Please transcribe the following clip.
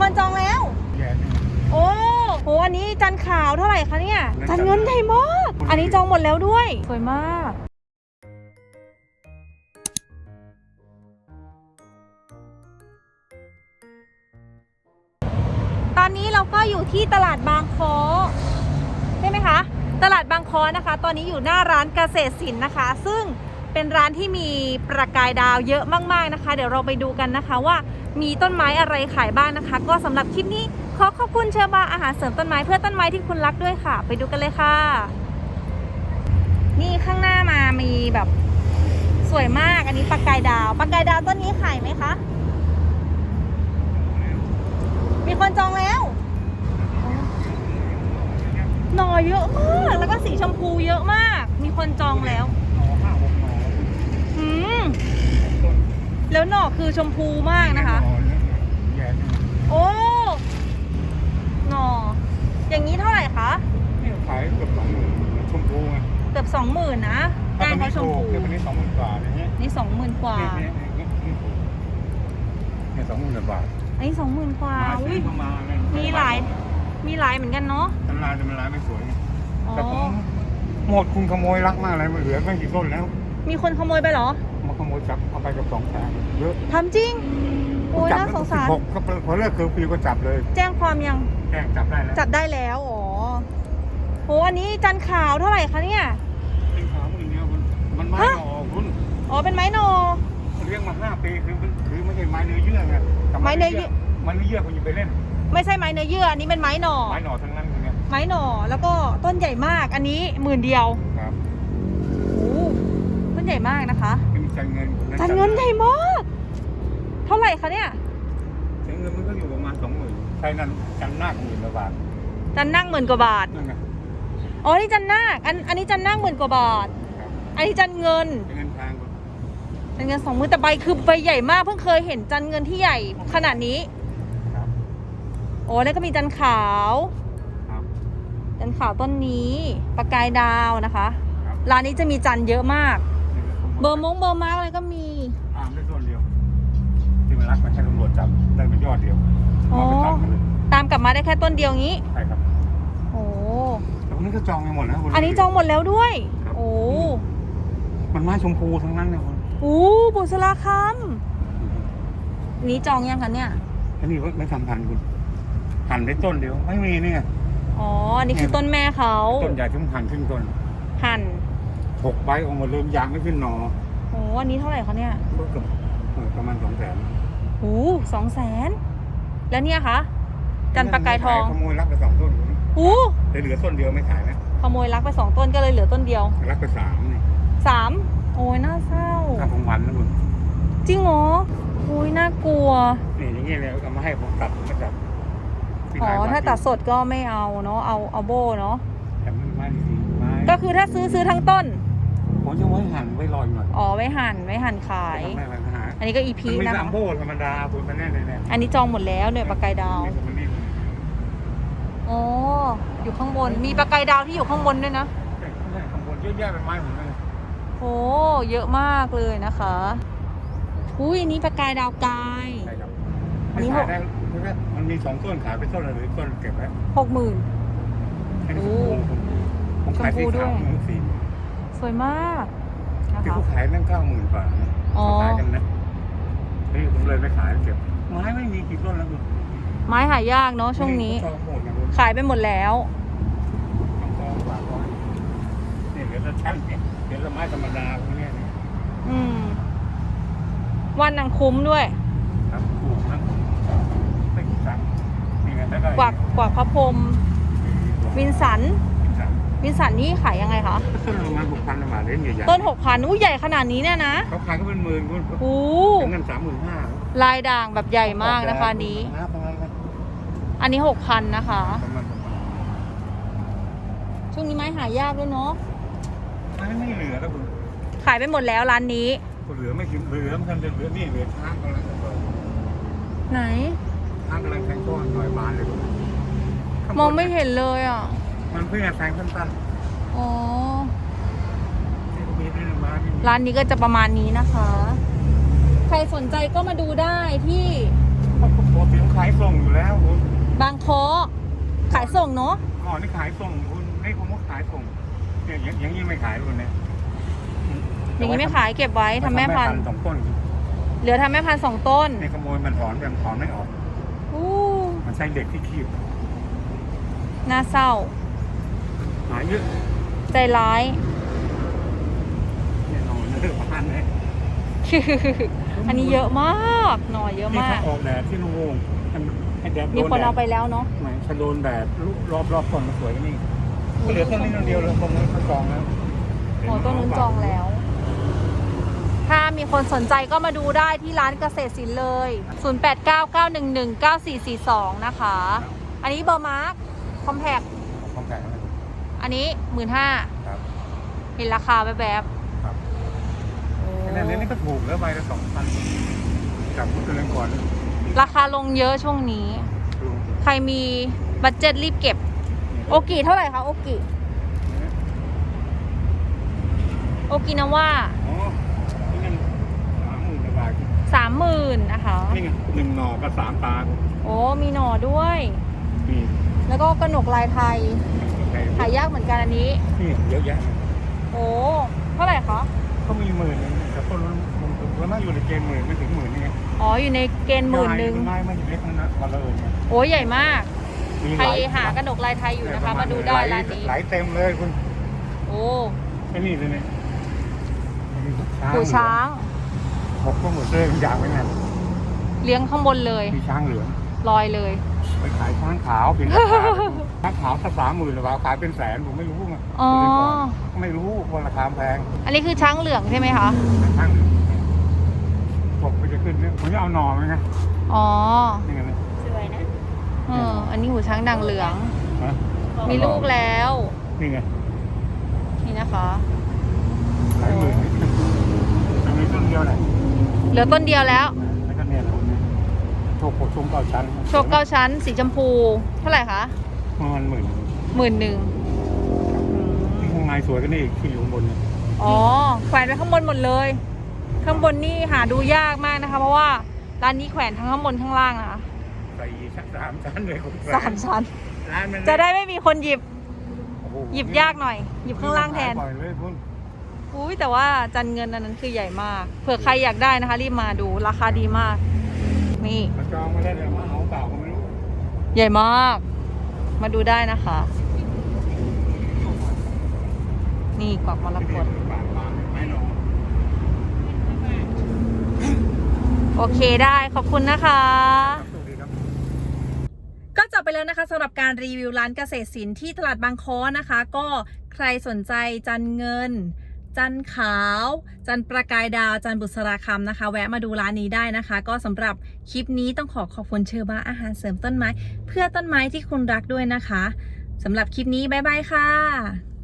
คนจองแล้ว แย่นี่โอ้โห อันนี้จันขาวเท่าไหร่คะเนี่ยจันเงินใหญ่มาก อันนี้จองหมดแล้วด้วย สวยมาก ตอนนี้เราก็อยู่ที่ตลาดบางคอใช่ไหมคะ ตลาดบางคอนะคะ ตอนนี้อยู่หน้าร้านเกษตรศิลป์นะคะ ซึ่ง เป็นร้านที่มีประกายดาวเยอะมาก ๆนะคะ เดี๋ยวเราไปดูกันนะคะว่ามีต้นไม้อะไรขายบ้างนะคะ ก็สำหรับคลิปนี้ขอขอบคุณเชอร์บาอาหารเสริมต้นไม้เพื่อต้นไม้ที่คุณรักด้วยค่ะ ไปดูกันเลยค่ะ นี่ข้างหน้ามามีแบบสวยมากอันนี้ประกายดาวประกายดาวต้นนี้ขายไหมคะ มีคนจองแล้วหน่อเยอะมากแล้วก็สีชมพูเยอะมาก มีคนจองแล้ว หนอห้าหกหนอ อืมต้นแล้วหน่อคือชมพูมากนะคะหอเนี่ยแย่นี่โอ้หน่ออย่างนี้เท่าไหร่คะนี่ขายเกือบสองหมื่นชมพูไงเกือบสองหมื่นนะก้านเขาชมพูเนี่ยวันนี้สองหมื่นกว่าอย่างเงี้ยนี่สองหมื่นกว่าเนี่ยเนี่ยเนี่ยเนี่ยสองหมื่นบาทอันนี้สองหมื่นกว่ามาอุ้ซื้อยเข้ามาเนี่ยมีหลายมีหลายเหมือนกันเนาะตลาดมันร้านไม่สวยไงอ๋อแต่ผมหมดคุณขโมยรักมากเลยมันเหลือไม่กี่ต้นแล้ว มีคนขโมยไปเหรอมาขโมยจับเอาไปกับสองแสนเยอะทำจริง โอ้ยจัน่าสงสาร หกก็พอเลิกเคอร์ฟิวก็จับเลยแจ้งความยังแจ้งจับได้แล้วจับได้แล้ว อ๋อโหอันนี้จันขาวเท่าไหร่คะเนี่ย เป็นขาวอย่างเงี้ยมันมันไม้ฮะหน่อคุณอ๋อ เป็นไม้นอเลี้ยงมาห้าปีคือมันคือไม่ใช่ไม้เนื้อเยื่อไงแต่ไม้เนื้อเยื่อไม้เนื้อเยื่อคุณอย่าไปเล่นไม่ใช่ไม้เนื้อเยื่อ อันนี้เป็นไม้หนอ ไม้หน่อทั้งนั้นเลยไงไม้หนอ แล้วก็ต้นใหญ่มาก อันนี้หมื่นเดียวครับโอ้ต้น ใหญ่มากนะคะไม่มีจันเงินจันเงินใหญ่มาก เท่าไหร่คะเนี่ยจันเงินมันก็อยู่ประมาณสองหมื่นใช่นั่นจันนาคหมื่นกว่าบาทจันนั่งหมื่นกว่าบาทนั่นไงอ๋อนี่จันนาคอันอันนี้จันนั่งหมื่นกว่าบาทครับอันนี้จันเงินจันเงินทางคุณจันเงินสองหมื่นแต่ใบคือใบใหญ่มากเพิ่งเคยเห็นจันเงินที่ใหญ่ขนาดนี้ครับโอ้แล้วก็มีจันขาวครับจันขาวต้นนี้ประกายดาวนะคะครับร้านนี้จะมีจันเยอะมากนี่ก็ เบอร์มงเบอร์มาร์กอะไรก็มี ตามได้ต้นเดียว ที่มันรักมันใช้ตำรวจจับได้เป็นยอดเดียวอ๋อมาเป็นตันมาเลยตามกลับมาได้แค่ต้นเดียวงี้ ใช่ครับโอ้แต่วันนี้ก็จองไปหมดนะคุณอันนี้จองหมดแล้วด้วยครับโอ้มันไม้ชมพูทั้งนั้นเนี่ยคุณโหบุษราคำนี้จองยังคะเนี่ย อันนี้ไม่ทำพันธุ์คุณหั่นได้ต้นเดียว ไม่มีนี่ไงอ๋อ อันนี้คือต้นแม่เขาต้นใหญ่ถึงหั่นขึ้นต้นหั่น หกใบออกมาเริ่มยางไม่ขึ้นหนอโอ้อันนี้เท่าไหร่คะเนี่ยก็เกือบเออประมาณสองแสนโอ้สองแสนแล้วเนี่ยคะจันประกายทองขโมยรักไปสองต้นคุณโอ้แต่เหลือต้นเดียวไม่ขายนะขโมยรักไปสองต้นก็เลยเหลือต้นเดียว รักไปสามนี่สามโอ้ยน่าเศร้าถ้าของวันนะคุณจริงเหรอโอ้ยน่ากลัวนี่อย่างเงี้ยเลยเอามาให้ผมตัดผมก็จับที่อ๋อร้นถ้าตัดสดก็ไม่เอาเนาะเอาเอาโบเนาะแต่มันไม้ดีๆไม้ก็คือถ้าซื้อซื้อทั้งต้น ผมจะไว้หั่นไว้ลอยหน่อยอ๋อไว้หั่นไว้หั่นขายทำได้ปัญหาอันนี้ก็อีมัพีนไม่นะลัคะมโบธรรมดาคุณมันแน่เลยเนี่ยอันนี้จองหมดแล้วเนี่ยปลากายดาวมันนี่อ๋ออยู่ข้างบนมีปลากายดาวที่อยู่ข้างบนด้วยนะข้างบนเยอะแยะเป็นไม้หมดเลยโอ้เยอะมากเลยนะคะอุ้ยอันนี้ปลากายดาวกาย ใช่ครับอันนี้ขายได้มันมีสองต้นขายไปต้นละหรือต้นเก็บไว้หกหมื่นอันนี้ผมผมขายสีชมพูด้วขาวยหมื่น สี่สวยมากนะที่คะ เขาขายนั่งเก้าหมื่นกว่านะอ๋อ เขาขายกันนะนี่ผมเลยไม่ขายเก็บไม้ไม่มีกี่ต้นแล้วคุณไม้หายากเนาะช่วงนี้ จองหมดนะคุณขายไปหมดแล้วต้องจองกว่าร้อยนี่เหลือแต่ชั้นเนี่ยเหลือแต่ไม้ธรรมดาพวกเนี้ยเนี่ยอืม วันนางคุ้มด้วยครับปลูกทั้งไม่กี่ครั้งนี่ไงแล้วก็กวักกวักพระพรหมวินสันครับ วินสันนี่ขายยังไงคะต้นประมาณหกพันบาทเล่นใหญ่ๆต้นหกพันอุ้ยใหญ่ขนาดนี้เนี่ยนะเขาขายก็เป็นหมื่นคุณโอ้ถึงเงินสามหมื่นห้าลายด่างแบบใหญ่มากนะคะอันนี้ประมาณนั้นอันนี้หกพันนะคะประมาณประมาณช่วงนี้ไม้หายากด้วยเนาะไม่ไม่เหลือแล้วคุณขายไปหมดแล้วร้านนี้คุณเหลือไม่ถึงเหลือมันจะเหลือนี่เหลือช้างกำลังจะเปิดไหนช้างกำลังแทงก้อนหน่อยบานเลยคุณข้าบมองไม่เห็นเลยอะ มันเพิ่งจะแทงสั้นอ๋อ ๆที่มีนี่มาที่ร้านนี้ก็จะประมาณนี้นะคะ ใครสนใจก็มาดูได้ที่เขาปกติเขาขายส่งอยู่แล้วบางโคขายส่งเนาะ ก่อนนี่ขายส่งคุณนี่ผมก็ขายส่งเนี่ยอย่างอย่างนี้ไม่ขายคุณเนี่ยอย่างนี้ไม่ขายเก็บไว้ทำแม่พันธุ์สองต้นเหลือทำแม่พันธุ์สองต้นในขโมยมันถอนแบบถอนไม่ออก อู้มันใช่เด็กที่คีบ น่าเศร้าหาย เยอะใจร้าย แน่นอนเรื่องพันเนี่ยอันนี้เยอะมาก หน่อเยอะนี่มากเขาออกแดดที่นุ่งให้ให้แดดโดมีนคนแดเอาดไปแล้วเนาะหมายชะโดนแดดรอบรอบต้นมันสวยกันนี่ก็เหลือต้นนี้ต้นเดียวเลยตรงนี้เขาจองแล้วโอ้ต้นนู้นจองแล้ว ถ้ามีคนสนใจก็มาดูได้ที่ร้านเกษตรศิลป์เลย 0899119442 นะคะ อันนี้เบอร์มาร์คคอมแพค ของแพงนะ อันนี้หมื่นห้าครับเห็นราคาแบบแบบครับๆโอ้คะแนนนี้นี่ก็ถูกแล้วใบละสองพันจากพุทธเรือนก่อน ราคาลงเยอะช่วงนี้ดูใครมีบัตเจ็ตรีบเก็บ โอกิเท่าไหร่คะโอกิโอกินาว่าอ๋อนี่เงินสามหมื่นกว่าบาทสามหมื่นนะคะ นี่ไงหนึ่งหน่อกับสามตาโอ้มีหน่อด้วย นี่แล้วก็กระหนกลายไทยใคร หายากเหมือนกันอันนี้ นี่เยอะแยะโอ้เท่าไหร่คะเขามีหมื่นหนึงแต่ต้นมันมันมันน่าอยู่ในเกณฑ์หมื่นไม่ถึงหมื่นนี่ไงอ๋ออยู่ในเกณฑ์หมื่นหนึ่งง่ายไม่เล็กนะวันละเอิญเนี่ยโอ้ใหญ่มากมีใครลยหากระหนกลายไทยอยู่นะคะมาดูได้ร้านนี้ไหลเต็มเลยคุณโอ้ไอ้นี่เลยเนี่ยไอ้นี่หูช้างผมก็หมดเลยอยากไปไงเลี้ยงข้างบนเลยมีช้างเหลืองลอยเลยไปขายช้างขาวเป็นราคา ช้างขาวถ้าสามหมื่นหรือเปล่าขายเป็นแสนผมไม่รู้ไงอ๋อ ไม่รู้ว่าราคาแพงอันนี้คือช้างเหลืองใช่ไหมคะช้างเหลืองผมไปจะขึ้นเนี่ยผมจะเอาหน่อไหมนะอ๋อ นี่ไงนะสวยนะเออ อันนี้หูช้างด่างเหลือง ฮะมีลูกแล้ว นี่ไงนี่นะคะ หลายหมื่นนิดนึงจะมีต้นเดียวแหละเหลือต้นเดียวแล้ว แล้วก็เนี่ยคนนี้โชคโคชงเก้าชั้นโชคเก้าชั้น สีชมพู เท่าไหร่คะ ประมาณหมื่นหมื่นหนึ่งที่ข้างในสวยก็นี่อีกที่อยู่ข้างบนเนี่ยอ๋อแขวนไว้ข้างบนหมดเลย ข้างบนนี่หาดูยากมากนะคะ เพราะว่าร้านนี้แขวนทั้งข้างบนข้างล่างนะคะใส่ชั้นสามชั้นเลยคุณสามชั้น ร้านมันจะได้ไม่มีคนหยิบ โอ้โหยิบยากหน่อย หยิบข้างล่างแทน ปล่อยเลยคุณอุ้ยแต่ว่าจันเงินอันนั้นคือใหญ่มาก เผื่อใครอยากได้นะคะ รีบมาดูราคาดีมาก นี่มันจองมาได้เลยว่าเอาเปล่าก็ไม่รู้ ใหญ่มาก มาดูได้นะคะ นี่กวักมรกตบาทบาทไม่หนอโอเคได้ขอบคุณนะคะ ก็จบไปแล้วนะคะสำหรับการรีวิวร้านเกษตรศิลป์ที่ตลาดบางค้อนะคะ ก็ใครสนใจจันเงิน จันขาว จันประกายดาว จันบุษราคำนะคะ แวะมาดูร้านนี้ได้นะคะ ก็สำหรับคลิปนี้ต้องขอขอบคุณเชอร์บาอาหารเสริมต้นไม้ เพื่อต้นไม้ที่คุณรักด้วยนะคะสำหรับคลิปนี้บ๊ายบายค่ะ